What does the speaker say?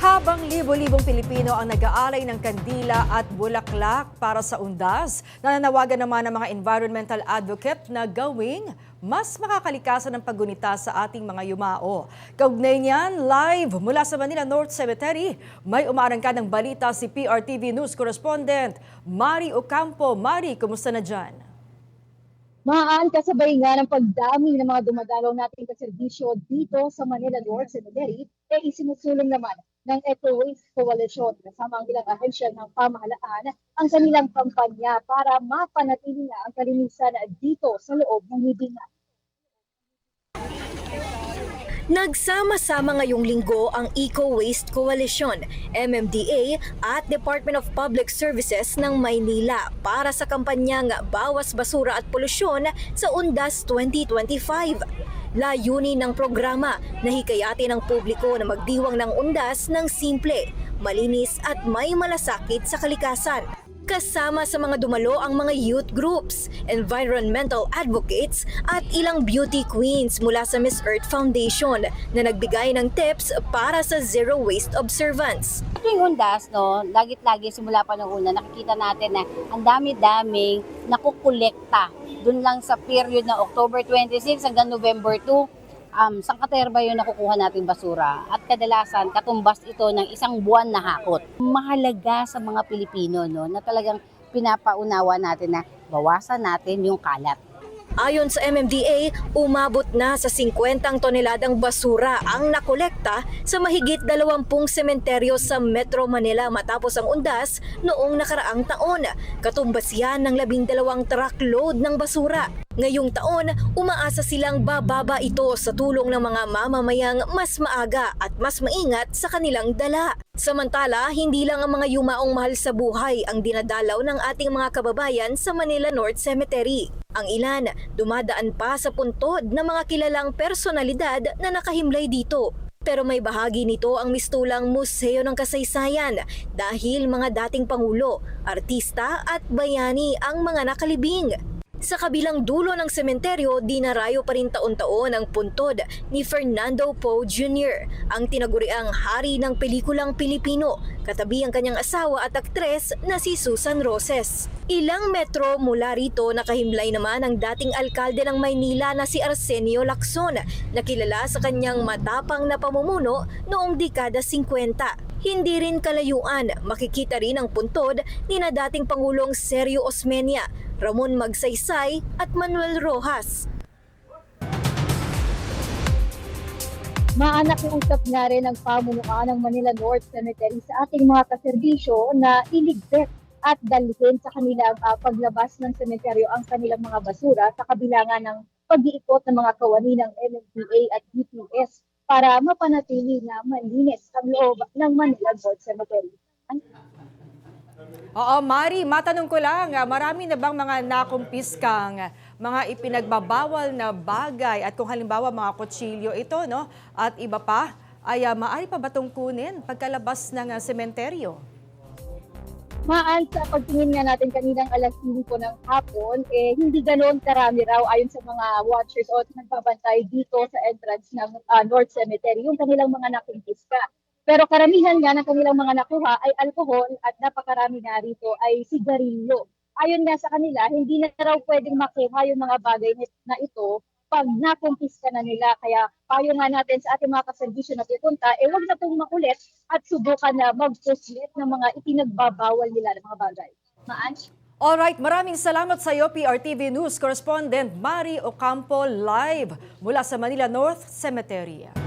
Habang libo-libong Pilipino ang nag-aalay ng kandila at bulaklak para sa undas, nananawagan naman ng mga environmental advocate na gawing mas makakalikasan ng paggunita sa ating mga yumao. Kaugnay niyan, live mula sa Manila North Cemetery, may umaarangka ng balita si PRTV News Correspondent Mari Ocampo. Mari, kumusta na dyan? Maan kasabay nga ng pagdami ng mga dumadalaw nating kaserbisyo dito sa Manila North Cemetery, e isinusulong naman ng Eco Waste Coalition kasama ang ilang ahensya ng pamahalaan ang kanilang kampanya para mapanatili nga ang kalinisan dito sa loob ng libingan. Nagsama-sama ngayong linggo ang Eco Waste Coalition, MMDA at Department of Public Services ng Maynila para sa kampanyang Bawas Basura at Polusyon sa Undas 2025. Layunin ng programa na hikayatin ng publiko na magdiwang ng undas ng simple, malinis at may malasakit sa kalikasan. Kasama sa mga dumalo ang mga youth groups, environmental advocates at ilang beauty queens mula sa Miss Earth Foundation na nagbigay ng tips para sa zero waste observance. Tuwing undas, no, lagit-lagi simula pa nung una, nakikita natin na ang dami-daming nakukolekta dun lang sa period ng October 26 hanggang November 2. Um, sang katerba yung nakukuha nating basura at kadalasan katumbas ito ng isang buwan na hakot. Mahalaga sa mga Pilipino no, na talagang pinapaunawa natin na bawasan natin yung kalat. Ayon sa MMDA, umabot na sa 50 toneladang basura ang nakolekta sa mahigit 20 sementeryo sa Metro Manila matapos ang undas noong nakaraang taon. Katumbas yan ng 12 truckload ng basura. Ngayong taon, umaasa silang bababa ito sa tulong ng mga mamamayang mas maaga at mas maingat sa kanilang dala. Samantala, hindi lang ang mga yumaong mahal sa buhay ang dinadalaw ng ating mga kababayan sa Manila North Cemetery. Ang ilan, dumadaan pa sa puntod ng mga kilalang personalidad na nakahimlay dito. Pero may bahagi nito ang mistulang Museo ng Kasaysayan dahil mga dating pangulo, artista at bayani ang mga nakalibing. Sa kabilang dulo ng sementeryo, dinarayo pa rin taon-taon ang puntod ni Fernando Poe Jr., ang tinaguriang hari ng pelikulang Pilipino, katabi ang kanyang asawa at aktres na si Susan Roses. Ilang metro mula rito nakahimlay naman ang dating alkalde ng Maynila na si Arsenio Lacson, na kilala sa kanyang matapang na pamumuno noong dekada 50. Hindi rin kalayuan, makikita rin ang puntod ni na dating Pangulong Sergio Osmeña, Ramon Magsaysay at Manuel Rojas. Maanak yung usap nga rin ng pamunuan ng Manila North Cemetery sa ating mga kaserbisyo na iligpit at dalhin sa kanilang ah, paglabas ng sementeryo ang kanilang mga basura sa kabilangan ng pag-iikot ng mga kawani ng MMDA at DPS para mapanatili na malinis ang loob ng Manila North Cemetery. Oo, Mari, matanong ko lang, ah, marami na bang mga nakumpiskang mga ipinagbabawal na bagay at kung halimbawa mga kutsilyo ito, no? At iba pa, ay ah, maaari pa ba itong kunin pagkalabas ng ah, sementeryo? Maan sa pagtingin nga natin kaninang alas 5 po ng hapon, eh, hindi ganoon karami raw ayon sa mga watchers o nagbabantay dito sa entrance ng ah, North Cemetery, yung kanilang mga nakumpiska. Pero karamihan nga ng kanilang mga nakuha ay alcohol at napakarami nga rito ay sigarilyo. Ayon nga sa kanila, hindi na raw pwedeng makuha yung mga bagay na ito pag nakumpiska na nila. Kaya payo nga natin sa ating mga kaservisyo na pupunta, eh wag na pong makulit at subukan na magpuslit ng mga ipinagbabawal nila ng mga bagay. Maan? Alright, maraming salamat sa iyo, PRTV News Correspondent Mari Ocampo live mula sa Manila North Cemetery.